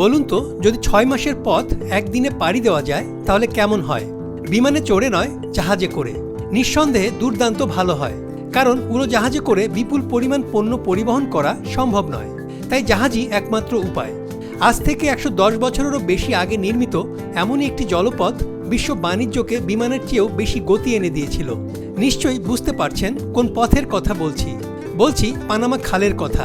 বলুন তো, যদি ছয় মাসের পথ একদিনে পাড়ি দেওয়া যায়, তাহলে কেমন হয়? বিমানে চড়ে নয়, জাহাজে করে। নিঃসন্দেহে দুর্দান্ত ভালো হয়, কারণ উড়োজাহাজে করে বিপুল পরিমাণ পণ্য পরিবহন করা সম্ভব নয়। তাই জাহাজই একমাত্র উপায়। আজ থেকে একশো দশ বছরেরও বেশি আগে নির্মিত এমনই একটি জলপথ বিশ্ব বাণিজ্যকে বিমানের চেয়েও বেশি গতি এনে দিয়েছিল। নিশ্চয়ই বুঝতে পারছেন কোন পথের কথা বলছি। বলছি পানামা খালের কথা।